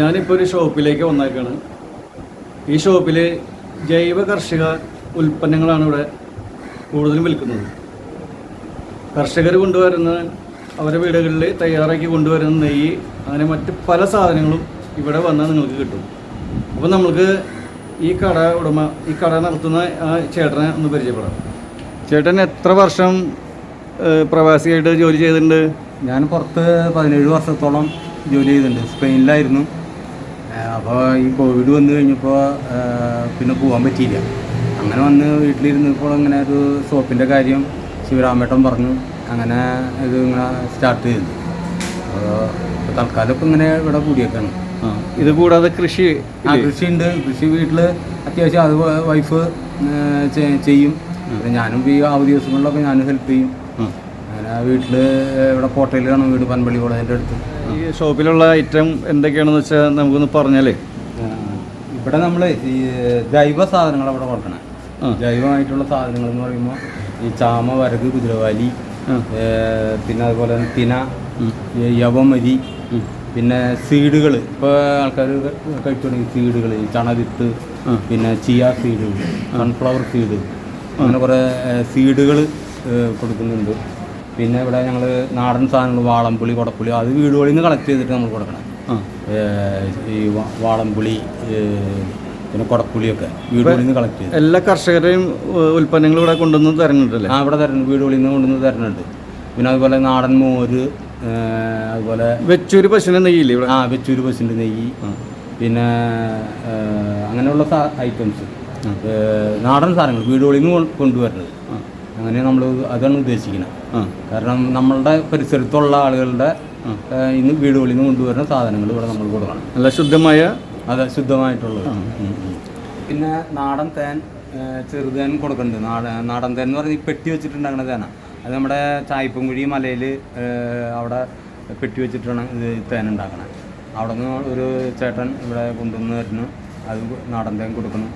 ഞാനിപ്പോൾ ഒരു ഷോപ്പിലേക്ക് വന്നേക്കാണ്. ഈ ഷോപ്പിൽ ജൈവ കർഷക ഉൽപ്പന്നങ്ങളാണ് ഇവിടെ കൂടുതലും വിൽക്കുന്നത്. കർഷകർ കൊണ്ടുവരുന്ന അവരുടെ വീടുകളിൽ തയ്യാറാക്കി കൊണ്ടുവരുന്ന നെയ്യ് അങ്ങനെ മറ്റ് പല സാധനങ്ങളും ഇവിടെ വന്നാൽ നിങ്ങൾക്ക് കിട്ടും. അപ്പോൾ നമുക്ക് ഈ കട ഉടമ ഈ കട നടത്തുന്ന ആ ചേട്ടനെ ഒന്ന് പരിചയപ്പെടാം. ചേട്ടൻ എത്ര വർഷം പ്രവാസിയായിട്ട് ജോലി ചെയ്തിട്ടുണ്ട്? ഞാൻ പുറത്ത് പതിനേഴ് വർഷത്തോളം ജോലി ചെയ്തിട്ടുണ്ട്. സ്പെയിനിലായിരുന്നു. അപ്പോൾ ഈ കോവിഡ് വന്നു കഴിഞ്ഞപ്പോൾ പിന്നെ പോകാൻ പറ്റിയില്ല. അങ്ങനെ വന്ന് വീട്ടിലിരുന്നപ്പോൾ അങ്ങനെ ഒരു സോപ്പിന്റെ കാര്യം ശിവരാമേട്ടൻ പറഞ്ഞു. അങ്ങനെ ഇത് ഇങ്ങനെ സ്റ്റാർട്ട് ചെയ്തു. അപ്പോൾ തൽക്കാലം ഇപ്പം ഇങ്ങനെ ഇവിടെ കൂടിയേക്കാണ്. ഇത് കൂടാതെ കൃഷി ആ ഉണ്ട് കൃഷി വീട്ടിൽ അത്യാവശ്യം അത് വൈഫ് ചെയ്യും. ഞാനും ഈ അവധി ദിവസങ്ങളിലൊക്കെ ഞാനും ഹെൽപ്പ് ചെയ്യും. വീട്ടിൽ ഇവിടെ കോട്ടയിലാണ് വീട് പൻപള്ളി കോളേജിന്റെ അടുത്ത്. ഈ ഷോപ്പിലുള്ള ഐറ്റം എന്തൊക്കെയാണെന്ന് വെച്ചാൽ നമുക്കൊന്ന് പറഞ്ഞാലേ? ഇവിടെ നമ്മൾ ഈ ജൈവ സാധനങ്ങൾ അവിടെ കൊടുക്കണേ. ജൈവമായിട്ടുള്ള സാധനങ്ങൾ എന്ന് പറയുമ്പോൾ ഈ ചാമ വരക് കുതിരവാലി പിന്നെ അതുപോലെ തന്നെ തിന യവമരി പിന്നെ സീഡുകൾ ഇപ്പോൾ ആൾക്കാർ കഴിച്ചു തുടങ്ങി സീഡുകൾ ഈ ചണവിത്ത് പിന്നെ ചിയ സീഡ് സൺഫ്ലവർ സീഡ് അങ്ങനെ കുറേ സീഡുകൾ കൊടുക്കുന്നുണ്ട്. പിന്നെ ഇവിടെ ഞങ്ങൾ നാടൻ സാധനങ്ങൾ വാളംപുളി കുടപ്പുളി അത് വീടുകളിൽ നിന്ന് കളക്ട് ചെയ്തിട്ട് നമ്മൾ കൊടുക്കണം. ഈ വാളംപുളി പിന്നെ കുടപ്പുളിയൊക്കെ വീടുകളിൽ നിന്ന് കളക്ട് ചെയ്ത്. എല്ലാ കർഷകരെയും ഉൽപ്പന്നങ്ങൾ ഇവിടെ കൊണ്ടുവന്ന് തരുന്നുണ്ടല്ലേ? ആ ഇവിടെ തരുന്നുണ്ട്. വീടുകളിൽ നിന്ന് കൊണ്ടുവന്ന് തരുന്നുണ്ട്. പിന്നെ അതുപോലെ നാടൻ മോര് അതുപോലെ വെച്ചൂര് പശുവിന്റെ നെയ്യില്ലേ ഇവിടെ? ആ വെച്ചൂര് പശുവിന്റെ നെയ്യ് പിന്നെ അങ്ങനെയുള്ള ഐറ്റംസ് നാടൻ സാധനങ്ങൾ വീടുകളിൽ നിന്ന് കൊണ്ടുവരുന്നത്. അങ്ങനെ നമ്മൾ അതാണ് ഉദ്ദേശിക്കുന്നത് കാരണം നമ്മളുടെ പരിസരത്തുള്ള ആളുകളുടെ ഇന്ന് വീടുകളിൽ നിന്ന് കൊണ്ടുവരുന്ന സാധനങ്ങൾ ഇവിടെ നമ്മൾ കൊടുക്കണം. നല്ല ശുദ്ധമായ അതെ ശുദ്ധമായിട്ടുള്ളത്. പിന്നെ നാടൻ തേൻ ചെറുതേൻ കൊടുക്കുന്നുണ്ട് നാടൻ നാടൻ തേൻ എന്ന് പറഞ്ഞാൽ പെട്ടി വെച്ചിട്ടുണ്ടാകുന്ന തേന. അത് നമ്മുടെ ചായപ്പുംകുഴി മലയിൽ അവിടെ പെട്ടി വെച്ചിട്ടാണ് ഇത് തേൻ ഉണ്ടാക്കണത് അവിടെ നിന്ന് ഒരു ചേട്ടൻ ഇവിടെ കൊണ്ടുവന്ന് തരുന്നു. അത് നാടൻ തേൻ കൊടുക്കണം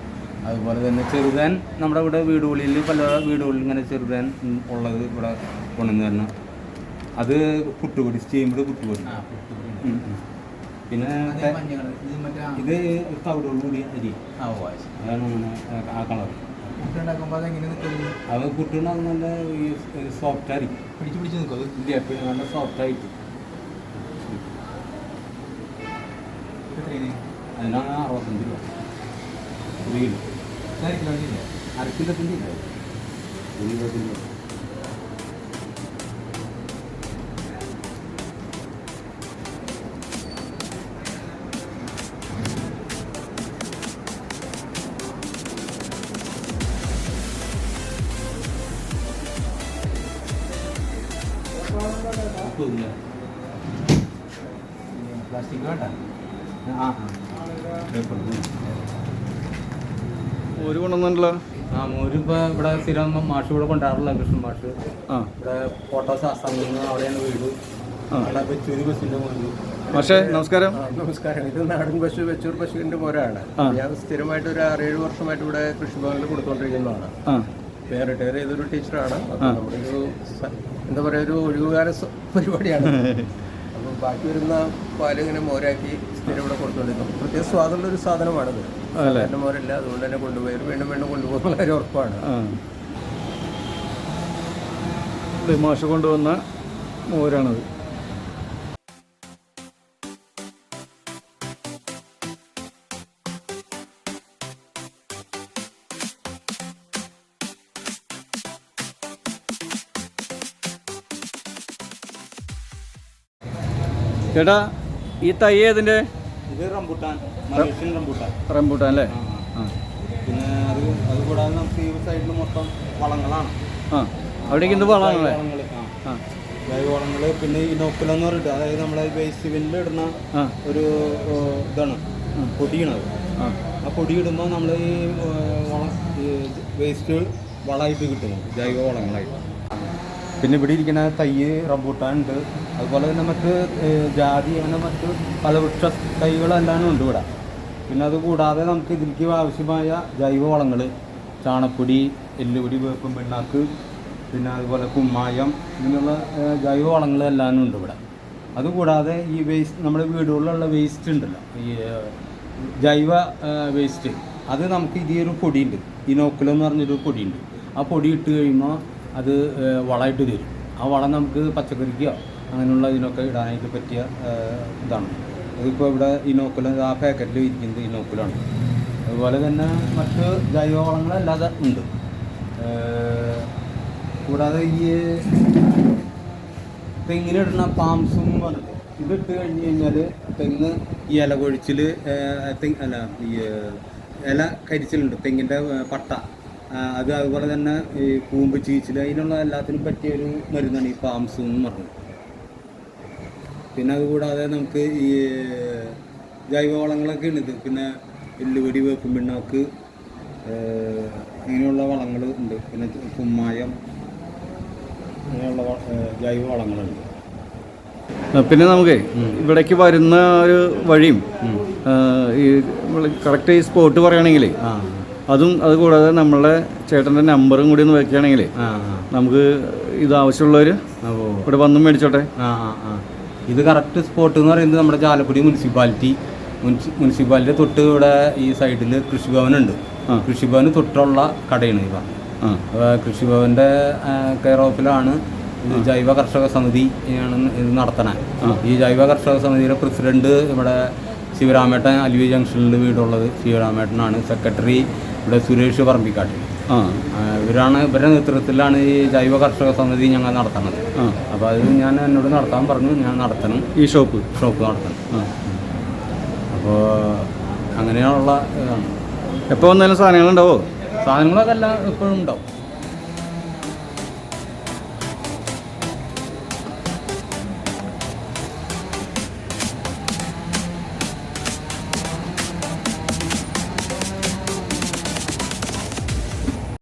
അതുപോലെ തന്നെ ചെറുതാൻ നമ്മുടെ ഇവിടെ വീടുകളിൽ പല വീടുകളിൽ ഇങ്ങനെ ചെറുതാൻ ഉള്ളത് ഇവിടെ കൊണ്ടുവന്ന് തരണം. അത് പുട്ടുപൊടി സ്റ്റീംഡ് പുട്ടുപൊടി. പിന്നെ ഇത് തവിടോട് കൂടി അരി. അതാണ് അങ്ങനെ ആ- കളർ അത് പുട്ടുണ്ടാകുന്ന നല്ല സോഫ്റ്റ് അരി. പിടിച്ച് പിടിച്ച് നിൽക്കും ഇല്ല പിന്നെ നല്ല സോഫ്റ്റ് ആയിട്ട്. അതിനാണ് അറുപത്തഞ്ച് രൂപ. ഒരു കിലോ നാല് കിലോ ഇല്ലേ അര കിലോത്തിന്റെ ഇല്ല ഒരു കിലോത്തിന്റെ ഇല്ല പ്ലാസ്റ്റിക് വേണ്ട ആ ഒരു കൊണ്ടുവന്നുണ്ടല്ലോ ആ മോരിപ്പോ ഇവിടെ സ്ഥിരം മാഷ് ഇവിടെ കൊണ്ടാറില്ല കൃഷ്ണൻ മാഷ്. ആ. ഇവിടെ ഫോട്ടോസ് നിന്ന് അവിടെയാണ് വീട്. അവിടെ വെച്ചൂര് ബസ്സിന്റെ മോര് പക്ഷേ നമസ്കാരം. നമസ്കാരം. ഇത് നാടൻ പശു വെച്ചൂർ പശുവിന്റെ പോരാണ് ഞാൻ സ്ഥിരമായിട്ട് ഒരു ആറേഴ് വർഷമായിട്ട് ഇവിടെ കൃഷിഭവനിൽ കൊടുത്തോണ്ടിരിക്കുന്നതാണ് ആ. ഞാൻ റിട്ടയർ ചെയ്തൊരു ടീച്ചറാണ് നമ്മുടെ ഒരു എന്താ പറയുക ഒരു ഒഴിവുകാല പരിപാടിയാണ്. ബാക്കി വരുന്ന പാലിങ്ങനെ മോരാക്കി സ്ഥിരം ഇവിടെ കൊടുത്തുകൊണ്ടിരിക്കും പ്രത്യേക സ്വാദുള്ള ഒരു സാധനമാണത്. എന്റെ മോരല്ല അതുകൊണ്ട് തന്നെ കൊണ്ടുപോയി. വീണ്ടും വീണ്ടും കൊണ്ടുപോകുന്ന കാര്യം ഉറപ്പാണ്. മാഷ് കൊണ്ടുവന്ന മോരാണത്. ചേട്ടാ ഈ തൈ ഏതിന്റെ? ഇത് റംബുട്ടാൻ മലേഷ്യൻ റംബുട്ടാൻ. റംബൂട്ടാൻ അല്ലേ? പിന്നെ അത് അത് കൂടാതെ നമുക്ക് ഈ സൈഡിൽ മൊത്തം വളങ്ങളാണ്. ആ. അവിടേക്ക് എന്ത് വളങ്ങളെ? ആ. ജൈവവളങ്ങൾ പിന്നെ ഈ നോക്കല എന്ന് പറഞ്ഞിട്ട് അതായത് നമ്മളെ വേസ്റ്റ് ബില്ലിൽ ഇടുന്ന ഒരു ഇതാണ്. പൊടിയണത്. ആ. പൊടി ഇടുമ്പോൾ നമ്മൾ ഈ വളം വേസ്റ്റ് വളമായിട്ട് കിട്ടുന്നു. ജൈവ വളങ്ങളായിട്ട്. പിന്നെ ഇവിടെ ഇരിക്കുന്ന തയ്യ് റംബൂട്ടാൻ ഉണ്ട്. അതുപോലെ തന്നെ ഏ, ജാതി അങ്ങനെ മറ്റ് ഫലവൃക്ഷ തൈകളെല്ലാം ഉണ്ട് ഇവിടെ. പിന്നെ അത് കൂടാതെ നമുക്ക് ഇതിലേക്ക് ആവശ്യമായ ജൈവ വളങ്ങൾ ചാണപ്പൊടി എല്ലുപൊടി വേപ്പും പിണ്ണാക്ക് പിന്നെ അതുപോലെ കുമ്മായം ഇങ്ങനെയുള്ള ജൈവ വളങ്ങളെല്ലാം ഉണ്ട് ഇവിടെ. അതുകൂടാതെ ഈ വേസ്റ്റ് നമ്മുടെ വീടുകളിലുള്ള വേസ്റ്റ് ഉണ്ടല്ലോ. ഈ ജൈവ വേസ്റ്റ് അത് നമുക്ക് ഇതേ ഒരു പൊടിയുണ്ട്. ഇനോക്കുലം എന്ന് പറഞ്ഞൊരു പൊടിയുണ്ട്. ആ പൊടി ഇട്ട് കഴിയുമ്പോൾ അത് വളമായിട്ട് തരും. ആ വളം നമുക്ക് പച്ചക്കറിക്കോ അങ്ങനെയുള്ള ഇതിനൊക്കെ ഇടാനായിട്ട് പറ്റിയ ഇതാണ്. അതിപ്പോൾ ഇവിടെ ഇനോക്കുലം ആ പാക്കറ്റിൽ ഇരിക്കുന്നത് ഇനോക്കുലാണ് അതുപോലെ തന്നെ മറ്റ് ജൈവവളങ്ങളല്ലാതെ ഉണ്ട്. കൂടാതെ ഈ തെങ്ങിനിടുന്ന പാംസും പറഞ്ഞിട്ട് ഇതിട്ട് കഴിഞ്ഞ് കഴിഞ്ഞാൽ തെങ്ങ് ഈ ഇല കൊഴിച്ചിൽ അല്ല ഈ ഇല കരിച്ചിലുണ്ട്. തെങ്ങിന്റെ പട്ട. അത് അതുപോലെ തന്നെ ഈ കൂമ്പ് ചീച്ചിൽ അതിനുള്ള എല്ലാത്തിനും പറ്റിയ ഒരു മരുന്നാണ് ഈ പാംസും എന്ന് പറഞ്ഞത്. പിന്നെ അതുകൂടാതെ നമുക്ക് ഈ ജൈവവളങ്ങളൊക്കെ ഉണ്ട് പിന്നെ എല്ലുപൊടി വേപ്പും പിണ്ണാക്ക് അങ്ങനെയുള്ള വളങ്ങൾ ഉണ്ട്. പിന്നെ കുമ്മായം അങ്ങനെയുള്ള ജൈവ വളങ്ങളുണ്ട് പിന്നെ നമുക്ക് ഇവിടേക്ക് വരുന്ന ഒരു വഴിയും ഈ കറക്റ്റ് ഈ സ്പോട്ട് പറയുകയാണെങ്കിൽ ആ. അതും അതുകൂടാതെ നമ്മളെ ചേട്ടന്റെ നമ്പറും കൂടി ഒന്ന് വെക്കുകയാണെങ്കിൽ നമുക്ക് ഇത് ആവശ്യമുള്ളവർ ഇവിടെ വന്നും മേടിച്ചോട്ടെ. ഇത് കറക്റ്റ് സ്പോട്ട് എന്ന് പറയുന്നത് നമ്മുടെ ചാലക്കുടി മുനിസിപ്പാലിറ്റി മുനിസിപ്പാലിറ്റി തൊട്ട് ഇവിടെ ഈ സൈഡിൽ കൃഷിഭവനുണ്ട്. ഉണ്ട് കൃഷിഭവന് തൊട്ടുള്ള കടയാണ് ഇവ. കൃഷിഭവന്റെ കെയർ ഓഫിലാണ് ജൈവ കർഷക സമിതി ആണ് ഇത് നടത്തണേ. ഈ ജൈവ കർഷക സമിതിയുടെ പ്രസിഡന്റ് ഇവിടെ ശിവരാമേട്ടൻ അലുവി ജംഗ്ഷനിൽ വീടുള്ളത് ശിവരാമേട്ടനാണ്. സെക്രട്ടറി ഇവിടെ സുരേഷ് പറമ്പിക്കാട്ടിൽ ഇവരാണ് ഇവരുടെ നേതൃത്വത്തിലാണ് ഈ ജൈവ കർഷക സമിതി ഞങ്ങൾ നടത്തുന്നത്. ആ. അപ്പോൾ അത് ഞാൻ എന്നോട് നടത്താൻ പറഞ്ഞു ഞാൻ നടത്തണം. ഈ ഷോപ്പ്? ഷോപ്പ് നടത്തണം. അപ്പോൾ അങ്ങനെയുള്ള എപ്പോൾ വന്നാലും സാധനങ്ങളുണ്ടാവോ? സാധനങ്ങളൊക്കെ എല്ലാം എപ്പോഴും ഉണ്ടാവും.